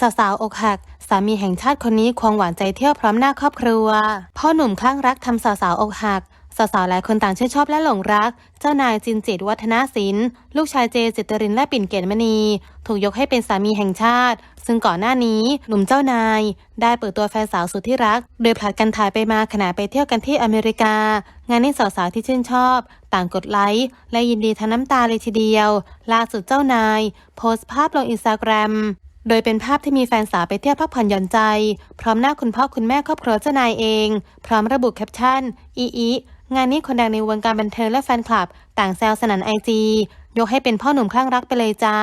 สาวๆอกหัก สามีแห่งชาติคนนี้ควงหวานใจเที่ยวพร้อมหน้าครอบครัว พ่อหนุ่มคลั่งรักทำสาวๆอกหักสาวๆหลายคนต่างชื่นชอบและหลงรัก เจ้านายจินจิตวัฒนศิลป์ลูกชายเจจิตรินและปิ่นเกตมณี ถูกยกให้เป็นสามีแห่งชาติ ซึ่งก่อนหน้านี้หนุ่มเจ้านาย ได้เปิดตัวแฟนสาวสุดที่รัก โดยผลัดกันถ่ายไปมาขณะไปเที่ยวกันที่อเมริกา งานนี้สาวๆที่ชื่นชอบ ต่างกดไลค์และยินดีทั้งน้ำตาเลยทีเดียว ล่าสุดเจ้านาย โพสต์ภาพลงอินสตาแกรม โดยเป็นภาพที่มีแฟนสาวไปเที่ยวพักผ่อนหย่อนใจ พร้อมหน้าคุณพ่อคุณแม่ครอบครัวเจ้านายเอง พร้อมระบุแคปชั่น อีอีงานนี้คนดังในวงการบันเทิงและแฟนคลับ ต่างแซวสนันไอจียกให้เป็นพ่อหนุ่มคลั่งรักไปเลยจ้า